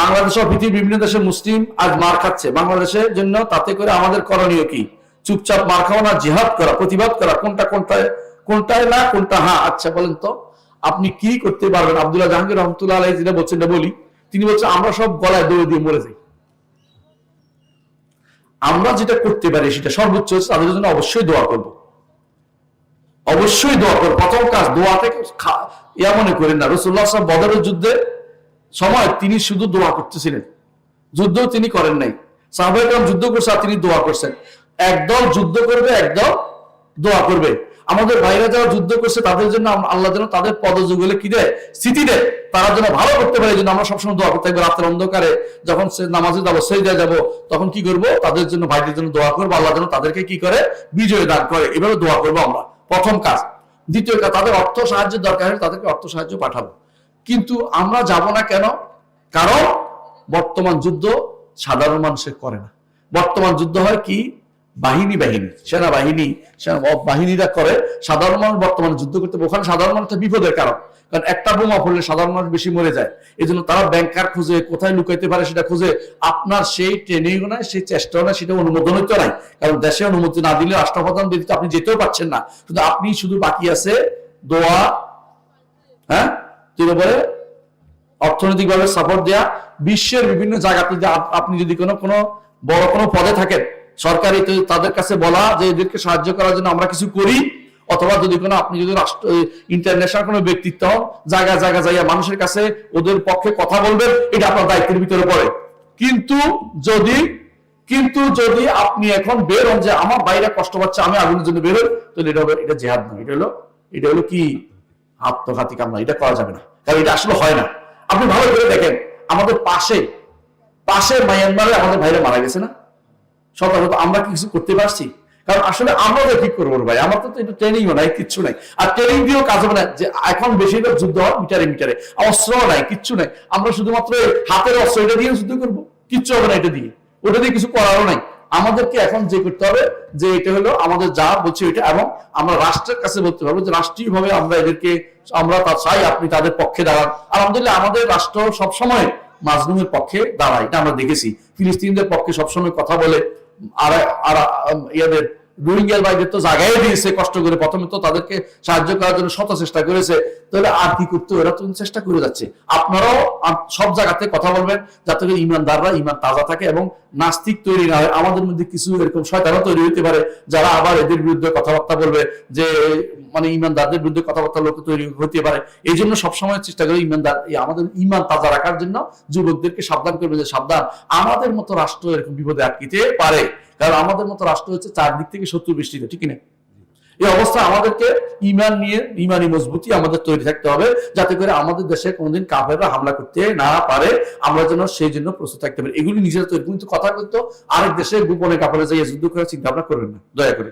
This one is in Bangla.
বাংলাদেশ পৃথিবীর বিভিন্ন দেশের মুসলিম আজ মার খাচ্ছে। বাংলাদেশের জন্য তাতে করে আমাদের করণীয় কি? চুপচাপ মার খাওয়া না, জিহাদ করা, প্রতিবাদ করা, কোনটা কোনটায় কোনটায় না, কোনটা হ্যাঁ? আচ্ছা বলেন তো, আপনি কি করতে পারবেন? আব্দুল্লাহ জাহাঙ্গীর রহমতুল্লাহ আলাই যেটা বলছেন বলি, তিনি বলছেন, আমরা সব গলায় দৌড়ে দিয়ে মরে যাই। আমরা যেটা করতে পারি, সেটা সর্বোচ্চ তাদের জন্য অবশ্যই দোয়া করব। অবশ্যই দোয়া করব। প্রথম কাজ, দোয়া থেকে ইয়া মনে করেন না। রসুল্লাহ সাহেব বদরের যুদ্ধে সময় তিনি শুধু দোয়া করতেছিলেন। যুদ্ধ তিনি করেন নাই। সাহাবাহাম যুদ্ধ করছে আর তিনি দোয়া করছেন। একদল যুদ্ধ করবে, একদল দোয়া করবে। আমাদের ভাইরা যারা যুদ্ধ করছে, তাদের জন্য আল্লাহ যেন তাদের পদযুগলে কি দেয়? স্থিতি দেয়। তারা যেন ভালো করতে পারে জন্য আমরা সবসময় দোয়া করতে রাতের অন্ধকারে যখন সে নামাজে যাব সেই দেওয়া যাব, তখন কি করব? তাদের জন্য, ভাইদের জন্য দোয়া করব। আল্লাহ যেন তাদেরকে কি করে? বিজয় দান করে। এভাবে দোয়া করব আমরা। প্রথম কাজ। দ্বিতীয় কাজ, তাদের অর্থ সাহায্যের দরকার হলে তাদেরকে অর্থ সাহায্য পাঠাবো। কিন্তু আমরা যাব না কেন? কারণ বর্তমান যুদ্ধ সাধারণ মানুষের করে না। বর্তমান যুদ্ধ হয় কি? বাহিনী বাহিনী, সেনাবাহিনী, সেনা বাহিনীরা করে। সাধারণ মানুষ বর্তমানে যুদ্ধ করতে ওখানে সাধারণ মানুষটা বিপদের কারণ। কারণ একটা বোমা পড়লে সাধারণ মানুষ বেশি মরে যায়। এই জন্য তারা ব্যাংকার খুঁজে, কোথায় লুকাইতে পারে সেটা খুঁজে। আপনার সেই ট্রেনিং নাই, সেই চেষ্টাও নাই, সেটা অনুমোদন হইতে নাই। কারণ দেশে অনুমতি না দিলে রাষ্ট্রপ্রধান ব্যতীত আপনি যেতেও পারছেন না। শুধু আপনি শুধু বাকি আছে। দোয়া হ্যাঁ? তিনি বলে অর্থনৈতিকভাবে সাপোর্ট দেয়া, বিশ্বের বিভিন্ন জায়গাতে আপনি যদি কোনো কোনো বড় কোনো পদে থাকেন, সরকারি তাদের কাছে বলা যে এদেরকে সাহায্য করার জন্য আমরা কিছু করি, অথবা যদি কোনো আপনি যদি রাষ্ট্র ইন্টারন্যাশনাল কোনো ব্যক্তিত্ব হন জায়গা জায়গা যাইয়া মানুষের কাছে ওদের পক্ষে কথা বলবেন, এটা আপনার দায়িত্বের ভিতরে পড়ে। কিন্তু যদি কিন্তু যদি আপনি এখন বের হন যে আমার বাইরে কষ্ট পাচ্ছে, আমি আগুনের জন্য বের হই, তাহলে এটা হবে, এটা জেহাদ নয়, এটা হলো এটা হলো কি? আত্মঘাতী কামনা এটা করা যাবে না। কারণ এটা আসলে হয় না। আপনি ভালো করে দেখেন, আমাদের পাশে পাশে মায়ানমারে আমাদের ভাইরা মারা গেছে না? সতর্কত আমরা কিছু করতে পারছি? কারণ আসলে আমরা ঠিক করব ভাই, আমার তো এটা ট্রেনিংও নাই, কিচ্ছু নাই। আর ট্রেনিং দিয়েও কাজ হবে না। যে এখন বেশিরভাগ যুদ্ধ হয় মিটারে মিটারে অস্ত্র নাই, কিচ্ছু নাই। আমরা শুধুমাত্র হাতের অস্ত্র, এটা দিয়ে যুদ্ধ করব। কিচ্ছু হবে না এটা দিয়ে। ওটা দিয়ে কিছু করারও নাই। আমাদেরকে এখন যে করতে হবে যে এটা হলো আমাদের যা বলছি এটা এবং আমরা রাষ্ট্রের কাছে বলতে পারব যে রাষ্ট্রীয় ভাবে আমরা এদেরকে, আমরা তা চাই, আপনি তাদের পক্ষে দাঁড়ান। আলহামদুলিল্লাহ আমাদের রাষ্ট্র সবসময় মাজলুমের পক্ষে দাঁড়ায়, এটা আমরা দেখেছি। ফিলিস্তিনদের পক্ষে সবসময় কথা বলে, আর ইয়াদের রোহিঙ্গার ভাইদের তো জায়গায় দিয়েছে কষ্ট করে, প্রথমে তো তাদেরকে সাহায্য করার জন্য শত চেষ্টা করেছে, তাহলে আর কি করতে ওরা এরা তো চেষ্টা করে যাচ্ছে। আপনারাও সব জায়গাতে কথা বলবেন, যাতে করে ইমানদাররা ইমান তাজা থাকে এবং নাস্তিক তৈরি না হয়। আমাদের মধ্যে কিছু এরকম শয়তানও তৈরি হতে পারে, যারা আবার এদের বিরুদ্ধে কথাবার্তা বলবে যে মানে ইমানদারদের বিরুদ্ধে কথাবার্তা লোক তৈরি হতে পারে। এই জন্য সবসময় চেষ্টা করি ইমানদার আমাদের ইমান তাজা রাখার জন্য যুবকদেরকে সাবধান করবে যে সাবধান। আমাদের মতো রাষ্ট্র এরকম বিপদে আটকিতে পারে। কারণ আমাদের মতো রাষ্ট্র হচ্ছে চারদিক থেকে শত্রু বৃষ্টিত, ঠিক না এই অবস্থা আমাদেরকে ইমান নিয়ে, ইমানি মজবুতি আমাদের তৈরি থাকতে হবে যাতে করে আমাদের দেশে কোনোদিন কাফেররা হামলা করতে না পারে। আমরা যেন সেই জন্য প্রস্তুত থাকতে পারি। এগুলি নিজেরা তৈরি কিন্তু কথা কিন্তু আরেক দেশে গোপনে কাপড়ে যাইয়ে যুদ্ধ করার চিন্তা ভাবনা করবেন না। দয়া করে।